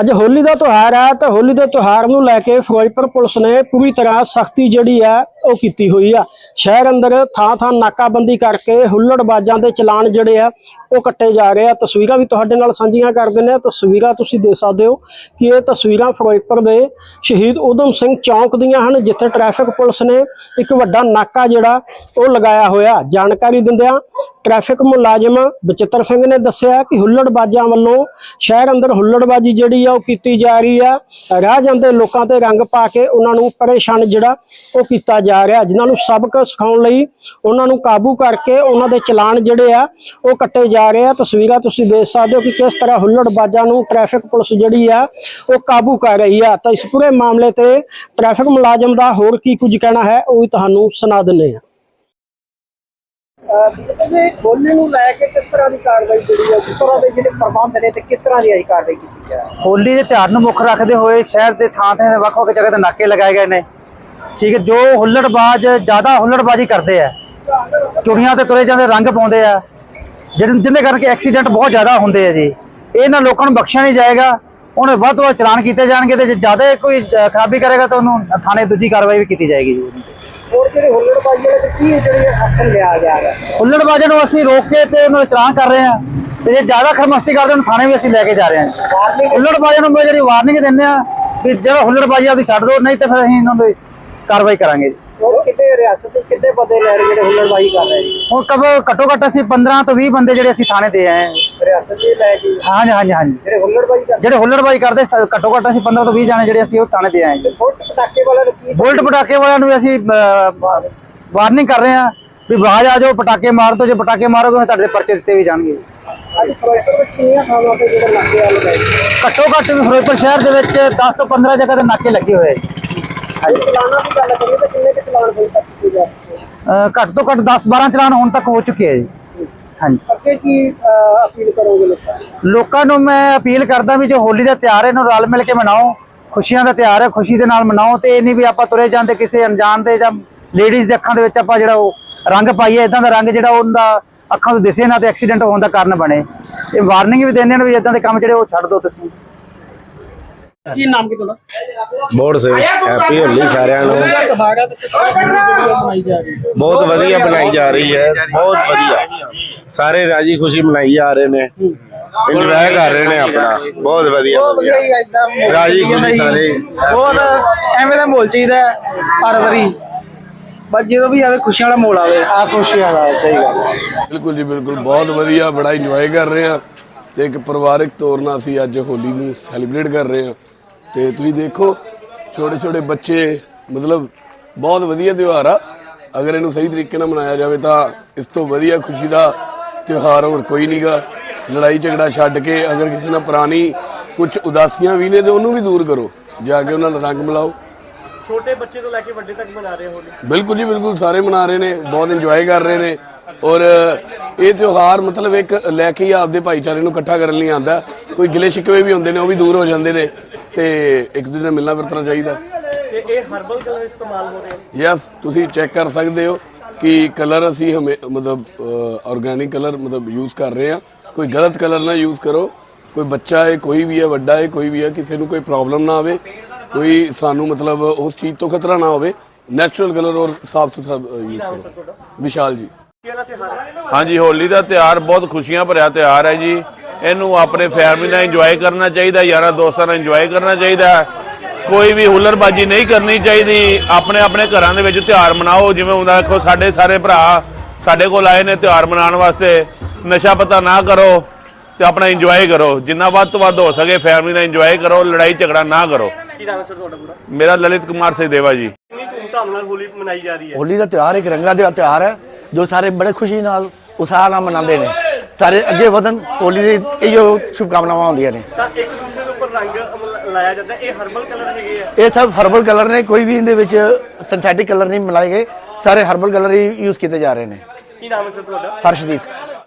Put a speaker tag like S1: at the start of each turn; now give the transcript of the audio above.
S1: ਅੱਜ ਹੋਲੀ ਦਾ ਤਿਉਹਾਰ ਹੈ ਤਾਂ ਹੋਲੀ ਦੇ ਤਿਉਹਾਰ ਨੂੰ ਲੈ ਕੇ ਫਿਰੋਜ਼ਪੁਰ ਪੁਲਿਸ ਨੇ ਪੂਰੀ ਤਰ੍ਹਾਂ ਸਖਤੀ ਜਿਹੜੀ ਹੈ ਉਹ ਕੀਤੀ ਹੋਈ ਆ। ਸ਼ਹਿਰ ਅੰਦਰ ਥਾਂ ਥਾਂ ਨਾਕਾਬੰਦੀ ਕਰਕੇ ਹੁੱਲੜਬਾਜ਼ਾਂ ਦੇ ਚਲਾਨ ਜਿਹੜੇ ਆ ਉਹ ਕੱਟੇ ਜਾ ਰਹੇ ਆ। ਤਸਵੀਰਾਂ ਵੀ ਤੁਹਾਡੇ ਨਾਲ ਸਾਂਝੀਆਂ ਕਰ ਦਿੰਦੇ ਆ। ਤਸਵੀਰਾਂ ਤੁਸੀਂ ਦੇਖ ਸਕਦੇ ਹੋ ਕਿ ਇਹ ਤਸਵੀਰਾਂ ਫਿਰੋਜ਼ਪੁਰ ਦੇ ਸ਼ਹੀਦ ਊਧਮ ਸਿੰਘ ਚੌਂਕ ਦੀਆਂ ਹਨ, ਜਿੱਥੇ ਟ੍ਰੈਫਿਕ ਪੁਲਿਸ ਨੇ ਇੱਕ ਵੱਡਾ ਨਾਕਾ ਜਿਹੜਾ ਉਹ ਲਗਾਇਆ ਹੋਇਆ। ਜਾਣਕਾਰੀ ਦਿੰਦਿਆਂ ਟ੍ਰੈਫਿਕ ਮੁਲਾਜ਼ਮ ਬਚਿੱਤਰ ਸਿੰਘ ਨੇ ਦੱਸਿਆ ਕਿ ਹੁੱਲੜਬਾਜ਼ਾਂ ਵੱਲੋਂ ਸ਼ਹਿਰ ਅੰਦਰ ਹੁੱਲੜਬਾਜ਼ੀ ਜਿਹੜੀ ਆ ਉਹ ਕੀਤੀ ਜਾ ਰਹੀ ਆ। ਰਾਹ ਜਾਂਦੇ ਲੋਕਾਂ ਤੇ ਰੰਗ ਪਾ ਕੇ ਉਹਨਾਂ ਨੂੰ ਪਰੇਸ਼ਾਨ ਜਿਹੜਾ ਉਹ ਕੀਤਾ ਜਾ ਰਿਹਾ। ਜਿਨ੍ਹਾਂ ਨੂੰ ਸਬਕ ਸਿਖਾਉਣ ਲਈ ਉਹਨਾਂ ਨੂੰ ਕਾਬੂ ਕਰਕੇ ਉਹਨਾਂ ਦੇ ਚਲਾਨ ਜਿਹੜੇ ਆ ਉਹ ਕੱਟੇ ਜਾ ਰਹੇ ਆ ਤਸਵੀਰਾਂ ਤੁਸੀਂ ਦੇਖ ਸਕਦੇ ਹੋ ਕਿ ਕਿਸ ਤਰ੍ਹਾਂ ਹੁੱਲੜਬਾਜ਼ਾਂ ਨੂੰ ਟ੍ਰੈਫਿਕ ਪੁਲਿਸ ਜਿਹੜੀ ਆ ਉਹ ਕਾਬੂ ਕਰ ਰਹੀ ਆ। ਤਾਂ ਇਸ ਪੂਰੇ ਮਾਮਲੇ ਤੇ ਟ੍ਰੈਫਿਕ ਮੁਲਾਜ਼ਮ ਦਾ ਹੋਰ ਕੀ ਕੁਝ ਕਹਿਣਾ ਹੈ ਉਹ ਵੀ ਤੁਹਾਨੂੰ ਸੁਣਾ ਦਿੰਦੇ ਆ ਹੋਲੀ ਨੂੰ ਲੈ ਕੇ ਕਿਸ ਤਰ੍ਹਾਂ ਦੀ ਕਾਰਵਾਈ ਜਿਹੜੀ ਹੈ ਕਿਸ ਤਰ੍ਹਾਂ ਦੇ ਜਿਹੜੇ ਪ੍ਰਬੰਧ ਨੇ ਤੇ ਕਿਸ ਤਰ੍ਹਾਂ ਦੀ ਆਈ ਕਾਰਵਾਈ ਕੀਤੀ ਹੈ?
S2: ਹੋਲੀ ਦੇ ਤਿਉਹਾਰ ਨੂੰ ਮੁੱਖ ਰੱਖਦੇ ਹੋਏ ਸ਼ਹਿਰ ਦੇ ਥਾਂ ਥਾਂ ਵੱਖ ਵੱਖ ਜਗ੍ਹਾ ਤੇ ਨਾਕੇ ਲਗਾਏ ਗਏ ਨੇ। ਠੀਕ ਹੈ ਜੋ ਹੁੱਲੜਬਾਜ਼ ਜ਼ਿਆਦਾ ਹੁੱਲੜਬਾਜ਼ੀ ਕਰਦੇ ਆ। ਚੁੜੀਆਂ ਤੇ ਤੁਰੇ ਜਾਂਦੇ ਰੰਗ ਪਾਉਂਦੇ ਆ। ਜਿਹਦੇ ਕਰਕੇ ਐਕਸੀਡੈਂਟ ਬਹੁਤ ਜ਼ਿਆਦਾ ਹੁੰਦੇ ਆ ਜੀ। ਇਹਨਾਂ ਲੋਕਾਂ ਨੂੰ ਬਖਸ਼ਿਆ ਨਹੀਂ ਜਾਏਗਾ। ਉਹਨੇ ਵੱਧ ਤੋਂ ਵੱਧ ਚਲਾਨ ਕੀਤੇ ਜਾਣਗੇ ਤੇ ਜੇ ਜ਼ਿਆਦਾ ਕੋਈ ਖਰਾਬੀ ਕਰੇਗਾ ਤਾਂ ਉਹਨੂੰ ਥਾਣੇ ਦੂਜੀ ਕਾਰਵਾਈ ਵੀ ਕੀਤੀ ਜਾਏਗੀ ਜੀ।
S1: ਹੋਰ ਜਿਹੜੇ ਹੁੱਲੜਬਾਜ਼ੀ ਵਾਲੇ ਤੇ ਕੀ ਜਿਹੜੇ ਐਕਸ਼ਨ ਲਿਆ ਜਾ ਰਿਹਾ?
S2: ਹੁੱਲੜਬਾਜ਼ਾਂ ਨੂੰ ਅਸੀਂ ਰੋਕ ਕੇ ਤੇ ਉਹਨਾਂ ਨੂੰ ਚਲਾਨ ਕਰ ਰਹੇ ਹਾਂ। ਤੇ ਜੇ ਜ਼ਿਆਦਾ ਖਰਮਸਤੀ ਕਰਦੇ ਉਹਨੂੰ ਥਾਣੇ ਵੀ ਅਸੀਂ ਲੈ ਕੇ ਜਾ ਰਹੇ ਹਾਂ। ਹੁੱਲੜਬਾਜ਼ਾਂ ਨੂੰ ਮੈਂ ਜਿਹੜੀ ਵਾਰਨਿੰਗ ਦਿੰਦੇ ਆ ਵੀ ਜਿਹੜਾ ਹੁੱਲੜਬਾਜ਼ੀ ਆ ਉਹਦੀ ਛੱਡ ਦਿਓ ਨਹੀਂ ਤੇ ਫਿਰ ਅਸੀਂ ਇਹਨਾਂ ਦੀ ਕਾਰਵਾਈ ਕਰਾਂਗੇ
S1: ਰਿਆਸਤ ਦੇ ਕਿੰਨੇ ਬੰਦੇ ਲੈ ਰਹੇ ਜਿਹੜੇ ਹੁੱਲੜਬਾਜ਼ੀ ਕਰ ਰਹੇ ਜੀ
S2: ਹੁਣ ਕਬ ਘੱਟੋ ਘੱਟ ਅਸੀਂ 15 ਤੋਂ 20 ਬੰਦੇ ਜਿਹੜੇ ਅਸੀਂ ਥਾਣੇ ਤੇ ਆਏ ਹਾਂ।
S1: ਰਿਆਸਤ ਦੇ ਲੈ ਕੇ?
S2: ਹਾਂਜੀ ਹਾਂਜੀ ਹਾਂਜੀ।
S1: ਜਿਹੜੇ ਹੁੱਲੜਬਾਜ਼ੀ ਕਰ
S2: ਜਿਹੜੇ ਹੁੱਲੜਬਾਜ਼ੀ ਕਰਦੇ ਸ- ਘੱਟੋ ਘੱਟ ਅਸੀਂ 15 ਤੋਂ 20 ਜਾਣੇ ਜਿਹੜੇ ਅਸੀਂ ਉਹ ਥਾਣੇ ਤੇ ਆਏ ਹਾਂ।
S1: ਹੋਰ ਪਟਾਕੇ ਵਾਲੇ ਨੂੰ ਕੀ
S2: ਬੁਲਟ ਪਟਾਕੇ ਵਾਲਿਆਂ ਨੂੰ ਵੀ ਅਸੀਂ ਵਾਰਨਿੰਗ ਕਰ ਰਹੇ ਹਾਂ ਵੀ ਬਾਜ ਆ ਜਾਓ ਪਟਾਕੇ ਮਾਰ ਦੋ ਜੇ ਪਟਾਕੇ ਮਾਰੋਗੇ ਤਾਂ ਤੁਹਾਡੇ ਤੇ ਪਰਚੇ ਦਿੱਤੇ ਵੀ ਜਾਣਗੇ।
S1: ਅੱਜ ਫਿਰੋਜ਼ਪੁਰ ਵਿੱਚ ਕਿੰਨੀਆਂ ਥਾਵਾਂ ਤੇ ਜਿਹੜੇ ਨਾਕੇ ਵਾਲੇ ਲਗਾਏ?
S2: ਘੱਟੋ ਘੱਟ ਫਿਰੋਜ਼ਪੁਰ ਸ਼ਹਿਰ ਦੇ ਵਿੱਚ 10 ਤੋਂ 15 ਜਗ੍ਹਾ ਤੇ ਨਾਕੇ ਲੱਗੇ ਹੋਏ ਆ ਜੀ।
S1: ਹਾਂਜੀ ਚਲਾਨਾਂ ਦੀ ਗੱਲ ਕਰੀਏ ਤਾਂ ਕਿੰਨੇ ਕੁ ਚਲਾਨ ਹੋਏ ਤੱਕ ਕੀਤੇ ਜਾ ਚੁੱਕੇ ਆ?
S2: ਅਹ ਘੱਟ ਤੋਂ ਘੱਟ 10 12 ਚਲਾਨ ਹੁਣ ਤੱਕ ਹੋ ਚੁੱਕੇ ਆ ਜੀ। ਹਾਂਜੀ।
S1: ਅੱਗੇ ਕੀ ਅਹ, ਅਪੀਲ ਕਰੋਗੇ ਲੋਕਾਂ ਨੂੰ?
S2: ਲੋਕਾਂ ਨੂੰ ਮੈਂ ਅਪੀਲ ਕਰਦਾ ਵੀ ਜੋ ਹੋਲੀ ਦਾ ਤਿਉਹਾਰ ਹੈ ਇਹਨੂੰ ਰਲ ਮਿਲ ਕੇ ਮਨਾਓ। ਖੁਸ਼ੀਆਂ ਦਾ ਤਿਉਹਾਰ ਹੈ ਖੁਸ਼ੀ ਦੇ ਨਾਲ ਮਨਾਓ ਤੇ ਇਹ ਨਹੀਂ ਵੀ ਆਪਾਂ ਤੁਰੇ ਜਾਂਦੇ ਕਿਸੇ ਅਣਜਾਣ ਦੇ ਜਾਂ ਲੇਡੀਜ਼ ਦੇ ਅੱਖਾਂ ਦੇ ਵਿੱਚ ਆਪਾਂ ਜਿਹੜਾ ਉਹ ਰੰਗ ਪਾਈਏ ਇਦਾਂ ਦਾ ਰੰਗ ਜਿਹੜਾ ਉਹਦਾ ਅੱਖਾਂ ਤੋਂ ਦਿਸੇ ਨਾ ਤੇ ਐਕਸੀਡੈਂਟ ਹੋਣ ਦਾ ਕਾਰਨ ਬਣੇ। ਇਹ ਵਾਰਨਿੰਗ ਵੀ ਦਿੰਦੇ ਨੇ ਵੀ ਇਦਾਂ ਦੇ ਕੰਮ ਜਿਹੜੇ ਉਹ ਛੱਡ ਦਿਓ ਤੁਸੀਂ।
S1: ਕੀ ਨਾਮ ਕੀ ਤੁਹਾਡਾ?
S3: ਬੋੜ ਸਿੰਘ ਹੈਪੀ ਹੋਲੀ ਸਾਰਿਆਂ ਨੂੰ।
S1: ਹੈ
S3: ਬਹੁਤ ਵਧੀਆ ਬਣਾਈ ਜਾ ਰਹੀ ਹੈ ਬਹੁਤ ਵਧੀਆ। ਸਾਰੇ ਰਾਜੀ ਖੁਸ਼ੀ ਮਨਾਈ ਜਾ ਰਹੇ ਨੇ। ਇੰਜੋਏ ਕਰ ਰਹੇ ਨੇ ਆਪਣਾ ਬਹੁਤ ਵਧੀਆ ਵਧੀਆ ਰਾਜੀ ਖੁਸ਼ੀ ਸਾਰੇ।
S2: ਬਹੁਤ ਐਵੇਂ ਦਾ ਮਾਹੌਲ ਚਾਹੀਦਾ ਹਰ ਵਾਰੀ। ਬਸ ਜਦੋਂ ਵੀ ਆਵੇ ਖੁਸ਼ੀਆਂ ਵਾਲਾ ਮਾਹੌਲ ਆਵੇ ਆ ਖੁਸ਼ੀ ਵਾਲਾ ਸਹੀ ਗੱਲ
S4: ਬਿਲਕੁਲ ਜੀ ਬਿਲਕੁਲ। ਬਹੁਤ ਵਧੀਆ ਬੜਾ ਇੰਜੋਏ ਕਰ ਰਹੇ ਆ ਤੇ ਇੱਕ ਪਰਿਵਾਰਕ ਤੌਰ ਨਾਲ ਅਸੀਂ ਅੱਜ ਹੋਲੀ ਨੂੰ ਸੈਲੀਬ੍ਰੇਟ ਕਰ ਰਹੇ ਆ ਤੇ ਤੁਸੀਂ ਦੇਖੋ ਛੋਟੇ ਛੋਟੇ ਬੱਚੇ ਮਤਲਬ ਬਹੁਤ ਵਧੀਆ ਤਿਉਹਾਰ ਆ। ਅਗਰ ਇਹਨੂੰ ਸਹੀ ਤਰੀਕੇ ਨਾਲ ਮਨਾਇਆ ਜਾਵੇ ਤਾਂ ਇਸ ਤੋਂ ਵਧੀਆ ਖੁਸ਼ੀ ਦਾ ਤਿਉਹਾਰ ਹੋਰ ਕੋਈ ਨਹੀਂਗਾ ਲੜਾਈ ਝਗੜਾ ਛੱਡ ਕੇ ਅਗਰ ਕਿਸੇ ਨਾਲ ਪੁਰਾਣੀ ਕੁਝ ਉਦਾਸੀਆਂ ਵੀ ਨੇ ਤੇ ਉਹਨੂੰ ਵੀ ਦੂਰ ਕਰੋ। ਜਾ ਕੇ ਉਹਨਾਂ ਨਾਲ ਰੰਗ ਮਿਲਾਓ।
S1: ਛੋਟੇ ਬੱਚੇ ਤੋਂ ਲੈ ਕੇ ਵੱਡੇ ਤੱਕ ਮਨਾ ਰਹੇ ਹੋਲੀ
S4: ਬਿਲਕੁਲ ਜੀ ਬਿਲਕੁਲ ਸਾਰੇ ਮਨਾ ਰਹੇ ਨੇ ਬਹੁਤ ਇੰਜੋਏ ਕਰ ਰਹੇ ਨੇ। ਔਰ ਇਹ ਤਿਉਹਾਰ ਮਤਲਬ ਇੱਕ ਲੈ ਕੇ ਹੀ ਆਪਦੇ ਭਾਈਚਾਰੇ ਨੂੰ ਇਕੱਠਾ ਕਰਨ ਲਈ ਆਂਦਾ ਕੋਈ ਗਿਲੇ ਸ਼ਿਕਵੇ ਵੀ ਹੁੰਦੇ ਨੇ ਉਹ ਵੀ ਦੂਰ ਹੋ ਜਾਂਦੇ ਨੇ। ਤੇ ਇੱਕ ਦੂਜੇ ਨਾਲ ਮਿਲਣਾ ਵਰਤਣਾ ਚਾਹੀਦਾ।
S1: ਤੇ ਇਹ ਹਰਬਲ ਕਲਰ ਇਸਤੇਮਾਲ ਹੋ ਰਹੇ
S4: ਯੈਸ ਤੁਸੀਂ ਚੈੱਕ ਕਰ ਸਕਦੇ ਹੋ ਕਿ ਕਲਰ ਅਸੀਂ ਹਮੇ ਮਤਲਬ ਆਰਗੈਨਿਕ ਕਲਰ ਮਤਲਬ ਯੂਜ਼ ਕਰ ਰਹੇ ਹਾਂ। ਕੋਈ ਗਲਤ ਕਲਰ ਨਾ ਯੂਜ਼ ਕਰੋ। ਕੋਈ ਬੱਚਾ ਹੈ ਕੋਈ ਵੀ ਹੈ ਵੱਡਾ ਹੈ ਕੋਈ ਵੀ ਹੈ ਕਿਸੇ ਨੂੰ ਕੋਈ ਪ੍ਰੋਬਲਮ ਨਾ ਆਵੇ। ਕੋਈ ਸਾਨੂੰ ਮਤਲਬ ਉਸ ਚੀਜ਼ ਤੋਂ ਖਤਰਾ ਨਾ ਹੋਵੇ। ਨੈਚੁਰਲ ਕਲਰ ਔਰ ਸਾਫ਼ ਸੁਥਰਾ ਯੂਜ਼ ਕਰੋ। ਵਿਸ਼ਾਲ ਜੀ।
S5: ਹਾਂਜੀ ਹੋਲੀ ਦਾ ਤਿਉਹਾਰ ਬਹੁਤ ਖੁਸ਼ੀਆਂ ਭਰਿਆ ਤਿਉਹਾਰ ਹੈ ਜੀ। ਇਹਨੂੰ ਆਪਣੇ ਫੈਮਿਲੀ ਨਾਲ ਇੰਜੋਏ ਕਰਨਾ ਚਾਹੀਦਾ ਯਾਰਾਂ ਦੋਸਤਾਂ ਨਾਲ ਇੰਜੋਏ ਕਰਨਾ ਚਾਹੀਦਾ। ਕੋਈ ਵੀ ਹੁੱਲੜਬਾਜੀ ਨਹੀਂ ਕਰਨੀ ਚਾਹੀਦੀ। ਆਪਣੇ ਆਪਣੇ ਘਰਾਂ ਦੇ ਵਿੱਚ ਤਿਉਹਾਰ ਮਨਾਓ ਜਿਵੇਂ ਹੁੰਦਾ ਦੇਖੋ ਸਾਡੇ ਸਾਰੇ ਭਰਾ ਸਾਡੇ ਕੋਲ ਆਏ ਨੇ ਤਿਉਹਾਰ ਮਨਾਉਣ ਵਾਸਤੇ। ਨਸ਼ਾ ਪਤਾ ਨਾ ਕਰੋ ਤੇ ਆਪਣਾ ਇੰਜੋਏ ਕਰੋ। ਜਿੰਨਾ ਵੱਧ ਤੋਂ ਵੱਧ ਹੋ ਸਕੇ ਫੈਮਿਲੀ ਨਾਲ ਇੰਜੋਏ ਕਰੋ ਲੜਾਈ ਝਗੜਾ ਨਾ ਕਰੋ।
S1: ਕੀ ਨਾਮ ਹੈ ਸਰ ਤੁਹਾਡਾ ਪੂਰਾ?
S5: ਮੇਰਾ ਲਲਿਤ ਕੁਮਾਰ ਸੇਦੇਵਾ ਜੀ।
S1: ਕਿੰਨੀ ਧੂਮਧਾਮ ਨਾਲ ਹੋਲੀ ਮਨਾਈ ਜਾ ਰਹੀ ਹੈ?
S6: ਹੋਲੀ ਦਾ ਤਿਉਹਾਰ ਇੱਕ ਰੰਗਾਂ ਦਾ ਤਿਉਹਾਰ ਹੈ ਜੋ ਸਾਰੇ ਬੜੇ ਖੁਸ਼ੀ ਨਾਲ ਉਤਸ਼ਾਹ ਨਾਲ ਮਨਾਉਂਦੇ ਨੇ। ਸਾਰੇ ਅੱਗੇ ਵਧਣ ਹੋਲੀ ਦੀ ਇਹੋ ਸ਼ੁਭਕਾਮਨਾਵਾਂ ਹੁੰਦੀਆਂ ਨੇ।
S1: ਤਾਂ ਇੱਕ ਦੂਸਰੇ ਦੇ ਉੱਪਰ ਰੰਗ ਲਾਇਆ ਜਾਂਦਾ। ਇਹ ਹਰਬਲ ਕਲਰ ਹੈਗੇ ਆ?
S6: ਇਹ ਸਭ ਹਰਬਲ ਕਲਰ ਨੇ ਕੋਈ ਵੀ ਇਹਦੇ ਵਿੱਚ ਸਿੰਥੈਟਿਕ ਕਲਰ ਨਹੀਂ ਮਿਲਾਏ ਗਏ। ਸਾਰੇ ਹਰਬਲ ਕਲਰ ਹੀ ਯੂਜ਼ ਕੀਤੇ ਜਾ ਰਹੇ ਨੇ।
S1: ਕੀ ਨਾਮ ਹੈ ਸਰ ਤੁਹਾਡਾ?
S6: ਹਰਸ਼ਦੀਪ।